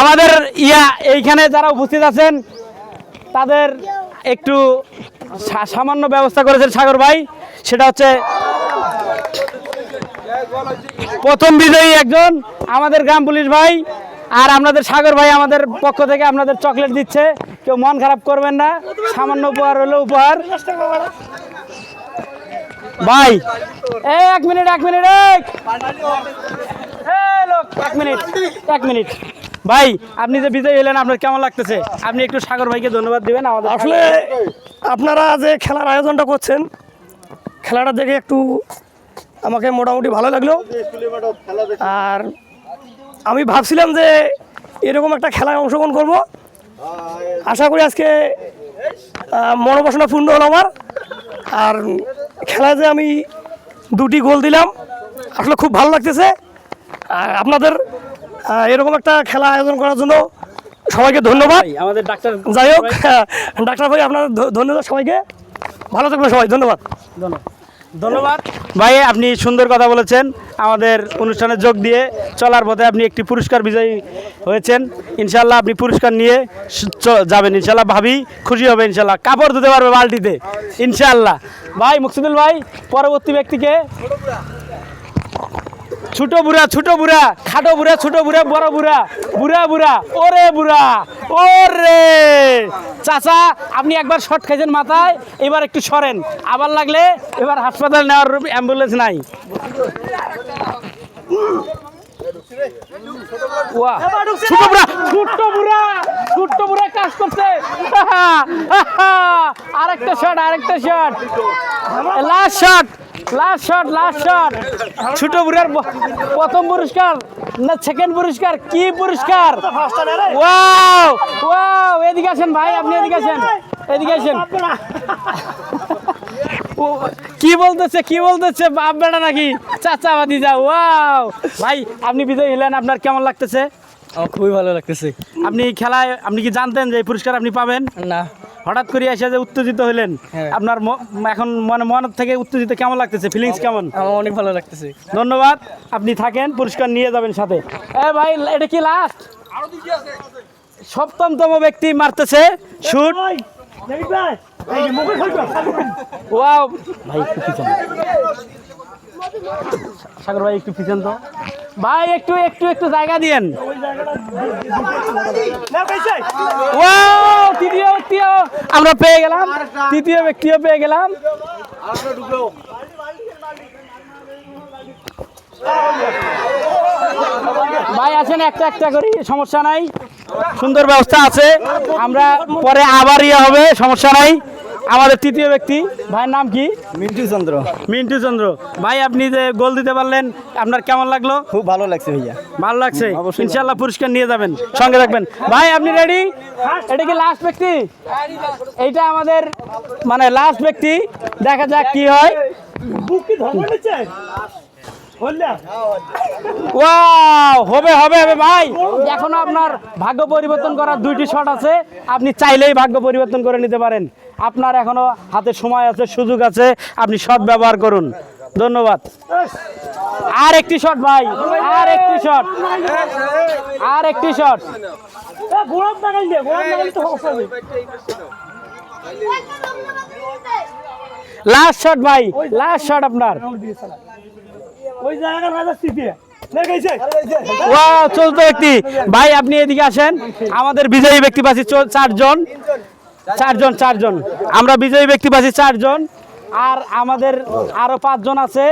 আমাদের ইয়া, এইখানে যারা উপস্থিত আছেন, তাদের একটু সামান্য ব্যবস্থা করেছেন সাগর ভাই। সেটা হচ্ছে, প্রথম বিজয়ী একজন, আমাদের গ্রাম পুলিশ ভাই, আর আপনাদের সাগর ভাই আমাদের পক্ষ থেকে আপনাদের চকলেট দিচ্ছে। কেউ মন খারাপ করবেন না, সামান্য উপহার হলো উপহার। ভাই, এক মিনিট এক মিনিট, এক। এক মিনিট এক মিনিট। ভাই আপনি যে বিজয়ী হলেন আপনার কেমন লাগতেছে? আপনি একটু সাগর ভাইকে ধন্যবাদ দিবেন আমাদের আসলে আপনারা যে খেলার আয়োজনটা করছেন খেলাটা দেখে একটু আমাকে মোটামুটি ভালো লাগল। আর আমি ভাবছিলাম যে এরকম একটা খেলায় অংশগ্রহণ করব। আশা করি আজকে মনোবাসনা পূর্ণ হলো আমার। আর খেলায় যে আমি দুটি গোল দিলাম আসলে খুব ভালো লাগতেছে। আপনাদের এরকম একটা খেলা আয়োজন করার জন্য সবাইকে ধন্যবাদ। আমাদের ডাক্তার যাই হোক ডাক্তার ভাই আপনার ধন্যবাদ সবাইকে। ভালো থাকবেন সবাই ধন্যবাদ। ধন্যবাদ। ধন্যবাদ। ভাই আপনি সুন্দর কথা বলেছেন। আমাদের অনুষ্ঠানে যোগ দিয়ে চলার পথে আপনি একটি পুরস্কার বিজয়ী হয়েছেন। ইনশাল্লাহ আপনি পুরস্কার নিয়ে যাবেন। ইনশাল্লাহ ভাবি খুশি হবে ইনশাল্লাহ কাপড় ধুতে পারবে বালতিতে। ইনশাল্লাহ ভাই মুকসিদুল ভাই পরবর্তী ব্যক্তিকে ছোট বুড়া ছোট বুড়া, খাটো বুড়া, ছোট বুড়া, বড় বুড়া বুড়া বুড়া, ওরে বুড়া, ওরে। চাচা, আপনি একবার শর্ট খাইছেন মাথায়, এবার একটু সরেন। আবার লাগলে এবার হাসপাতাল নেওয়ার অ্যাম্বুলেন্স নাই। বুড়া বুড়া কাজ করছে। আরেকটা শট আরেকটা shot last shot last shot last shot ছোট বুড়ার প্রথম পুরস্কার না সেকেন্ড পুরস্কার কি পুরস্কার ওয়াও ওয়াও এদিকে আসেন ভাই আপনি এদিকে আসেন এদিকে আসেন। ও, কি বলতেছে কি বলতেছে বাপ বেটা নাকি? চাচা বাদি যা ওয়াও ভাই আপনি বিজয়ী হলেন আপনার কেমন লাগতেছে? আমার খুবই ভালো লাগতেছে। আপনি খেলায় আপনি কি জানতেন যে এই পুরস্কার আপনি পাবেন? না। হঠাৎ করে এসে যে উত্তেজিত হলেন হ্যাঁ। আপনার এখন মনে মন থেকে উত্তেজিত কেমন লাগতেছে? ফিলিংস কেমন? আমার অনেক ভালো লাগতেছে। ধন্যবাদ আপনি থাকেন পুরস্কার নিয়ে যাবেন সাথে। এ ভাই এটা কি লাস্ট সপ্তমতম ব্যক্তি মারতেছে শুট ওয়াও ভাই একটু পিছন। সাগর ভাই একটু পিছন তো। ভাই, একটু একটু একটু জায়গা দিয়েন। ওয়াও তৃতীয় ব্যক্তিও আমরা পেয়ে গেলাম। তৃতীয় ব্যক্তিও পেয়ে গেলাম। ভাই, আছেন একটা একটা করি, সমস্যা নাই। সুন্দর ব্যবস্থা আছে। আমরা পরে আবার ইয়ে হবে, সমস্যা নাই। আমাদের তৃতীয় ব্যক্তি ভাইয়ের নাম কি? মিন্টু চন্দ্র। মিন্টু চন্দ্র। ভাই আপনি যে গোল দিতে পারলেন আপনার কেমন লাগল? খুব ভালো লাগছে ভাইয়া। ভালো লাগছে? ইনশাল্লাহ পুরস্কার নিয়ে যাবেন। সঙ্গে থাকবেন। ভাই আপনি রেডি এটা কি লাস্ট ব্যক্তি? এইটা আমাদের মানে লাস্ট ব্যক্তি। দেখা যাক কি হয়। হবে হবে হবে ভাই। এখনও আপনার ভাগ্য পরিবর্তন করার দুইটি শট আছে। আপনি চাইলেই ভাগ্য পরিবর্তন করে নিতে পারেন। আপনার এখনও হাতে সময় আছে, সুযোগ আছে, আপনি সৎ ব্যবহার করুন। ধন্যবাদ। আর একটি শট ভাই আর একটি শট আর একটি শট লাস্ট শট ভাই লাস্ট শট আপনার। চলতো ব্যক্তি ভাই, আপনি এদিকে আসেন। আমাদের বিজয়ী ব্যক্তি পাচ্ছি চারজন। চারজন চারজন। আমরা বিজয়ী ব্যক্তি পাচ্ছি চারজন। আর আমাদের আরও পাঁচজন আছে।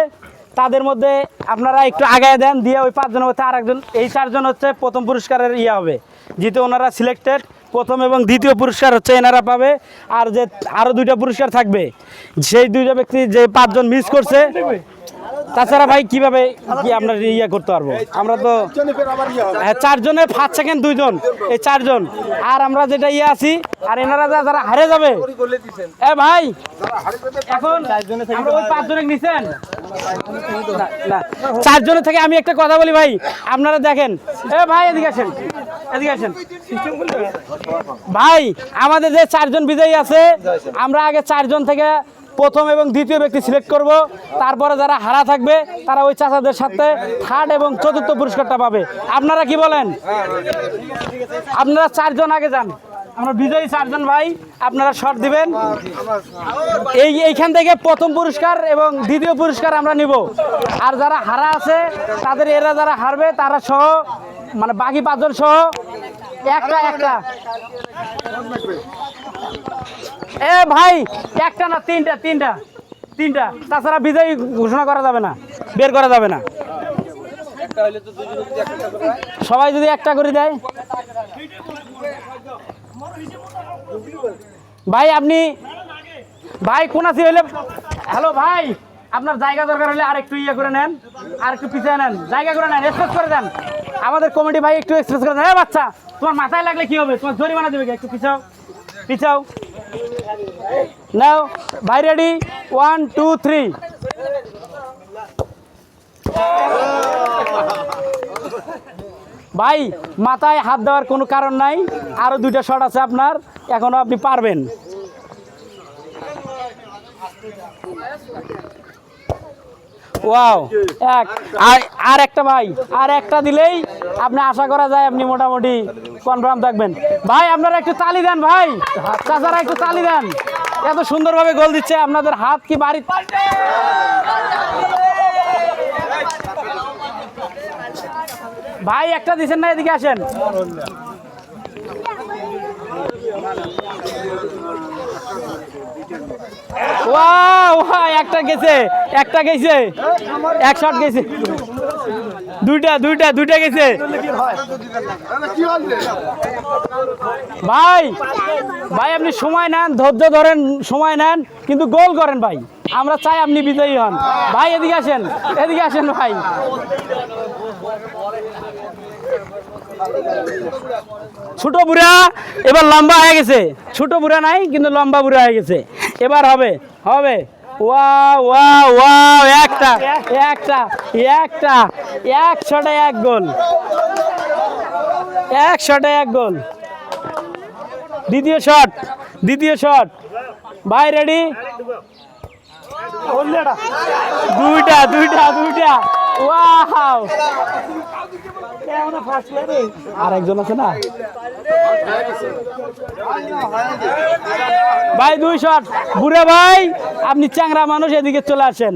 তাদের মধ্যে আপনারা একটু আগায় দেন, দিয়ে ওই পাঁচজনের মধ্যে আর একজন এই চারজন হচ্ছে প্রথম পুরস্কারের ইয়ে হবে। যেহেতু ওনারা সিলেক্টেড প্রথম এবং দ্বিতীয় পুরস্কার হচ্ছে এনারা পাবে। আর যে আরও দুইটা পুরস্কার থাকবে, সেই দুইটা ব্যক্তি যে পাঁচজন মিস করছে তাছাড়া ভাই কীভাবে কি আমরা ইয়ে করতে পারব? আমরা তো হ্যাঁ, চারজনের ফার্স্ট সেকেন্ড দুইজন। এই চারজন। আর আমরা যেটা ইয়ে আছি আর এনারা যা- যারা হারে যাবে। এ ভাই এখন পাঁচজনে নিছেন? না চারজনের থেকে আমি একটা কথা বলি ভাই আপনারা দেখেন। এ ভাই এদিকে আসেন। ভাই আমাদের যে চারজন বিজয়ী আছে আমরা আগে চারজন থেকে প্রথম এবং দ্বিতীয় ব্যক্তি সিলেক্ট করব। তারপরে যারা হারা থাকবে তারা ওই চাচাদের সাথে থার্ড এবং চতুর্থ পুরস্কারটা পাবে। আপনারা কি বলেন? আপনারা চারজন আগে যান। আমরা বিজয়ী চারজন ভাই আপনারা শট দিবেন। এই এইখান থেকে প্রথম পুরস্কার এবং দ্বিতীয় পুরস্কার আমরা নিব। আর যারা হারা আছে তাদের এরা যারা হারবে তারা সহ মানে বাকি পাঁচজন সহ একটা একটা। এ ভাই, একটা না, তিনটা তিনটা তিনটা। তাছাড়া বিজয়ী ঘোষণা করা যাবে না, বের করা যাবে না। সবাই যদি একটা করে দেয়। ভাই, আপনি, ভাই, কোন আছি হইলে, হ্যালো ভাই, আপনার জায়গা দরকার হলে আর একটু ইয়ে করে নেন আর একটু পিছিয়ে নেন, জায়গা করে নেন এক্সপ্রেস করে দেন। আমাদের কমিটি ভাই একটু এক্সপ্রেস করে হ্যাঁ বাচ্চা, তোমার মাথায় লাগলে কি হবে? তোমার জরিমানা দেবে? একটু পিছাও পিছাও। নাও, ভাই রেডি ওয়ান টু থ্রি ভাই, মাথায় হাত দেওয়ার কোনো কারণ নাই। আরও দুইটা শট আছে আপনার, এখনও আপনি পারবেন। ওয়াও এক। আর একটা ভাই। আর একটা দিলেই আপনি আশা করা যায় আপনি মোটামুটি কনফার্ম থাকবেন। ভাই আপনারা একটু তালি দেন ভাই। চাচারা একটু তালি দেন। এত সুন্দরভাবে গোল দিচ্ছে আপনাদের হাত কি বাড়ি ভাই একটা দিচ্ছেন না এদিকে আসেন। ওয়াও একটা গেছে একটা গেছে, এক শট গেছে। দুইটা দুইটা দুইটা গেছে। ভাই ভাই, আপনি সময় নেন, ধৈর্য ধরেন, সময় নেন, কিন্তু গোল করেন ভাই। আমরা চাই আপনি বিজয়ী হন। ভাই, এদিকে আসেন এদিকে আসেন ভাই। ছোট বুড়া, এবার লম্বা হয়ে গেছে। ছোট বুড়া নাই, কিন্তু লম্বা বুড়া হয়ে গেছে। এবার হবে হবে। ওয়াও ওয়াও ওয়াও একটা একটা একটা, এক শটে এক গোল। এক শটে এক গোল। দ্বিতীয় শট দ্বিতীয় শট। ভাই রেডি দুইটা দুইটা দুইটা। ওয়াও আরেকজন আছে না? ভাই দুই শট বুড়ে ভাই আপনি চ্যাংরা মানুষ এদিকে চলে আসেন।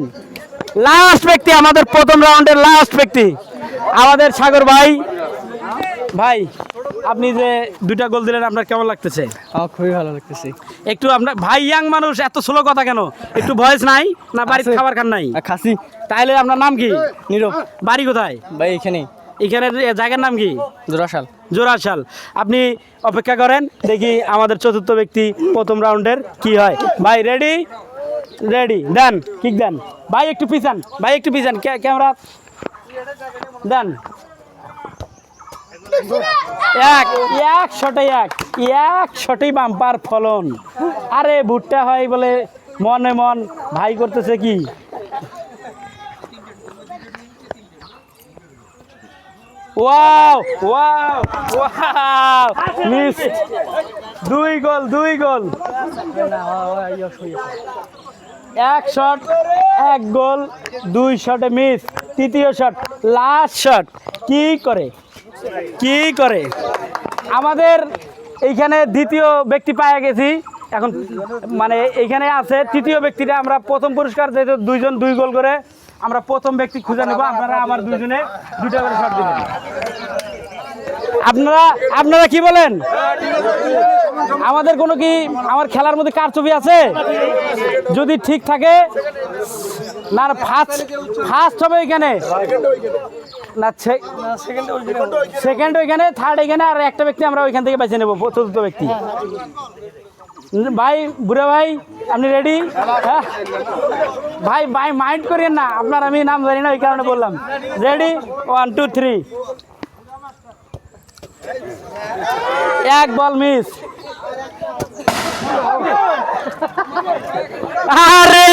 লাস্ট ব্যক্তি আমাদের প্রথম রাউন্ডের লাস্ট ব্যক্তি। আমাদের সাগর ভাই। ভাই আপনি যে দুইটা গোল দিলেন আপনার কেমন লাগতেছে? খুবই ভালো লাগতেছে। একটু আপনার ভাই ইয়াং মানুষ এত স্লো কথা কেন? একটু ভয়েস নাই না বাড়িতে খাবার খান নাই? আর খাসি। তাইলে আপনার নাম কি? নীরব। বাড়ি কোথায়? ভাই এখানে এখানে জায়গার নাম কি? জোড়াশাল। জোড়াশাল। আপনি অপেক্ষা করেন দেখি আমাদের চতুর্থ ব্যক্তি প্রথম রাউন্ডের কি হয়। ভাই রেডি রেডি দেন কিক দেন। ভাই একটু পিছান। ভাই একটু পিছান। ক্যা- ক্যামেরা। দেন। এক এক শটে এক। এক শটেই বাম্পার ফলন। আরে ভুট্টা হয় বলে মনে মন ভাই করতেছে কি? ওয়াও ওয়াও ওয়াও মিস দুই গোল দুই গোল। এক শট এক গোল, দুই শটে মিস তৃতীয় শট লাস্ট শট কি করে? কি করে? আমাদের এইখানে দ্বিতীয় ব্যক্তি পাওয়া গেছি। এখন মানে এইখানে আছে, তৃতীয় ব্যক্তিটা আমরা প্রথম পুরস্কার যেহেতু দুইজন দুই গোল করে আমরা প্রথম ব্যক্তি খুঁজে নেব আপনারা আমার দুজনে দুইটা করে শট দিবেন। আপনারা আপনারা কি বলেন? আমাদের কোনো কি আমার খেলার মধ্যে কার ছবি আছে? যদি ঠিক থাকে না ফার্স্ট ফার্স্ট হবে এখানে। না সেকেন্ড ওইখানে থার্ড এখানে আর একটা ব্যক্তি আমরা ওইখান থেকে বেছে নেব চতুর্থ ব্যক্তি। ভাই, বুড়া ভাই, আপনি রেডি হ্যাঁ। ভাই ভাই মাইন্ড করিয়েন না, আপনার আমি নাম জানি না, ওই কারণে বললাম। রেডি ওয়ান টু থ্রি এক বল মিস আরে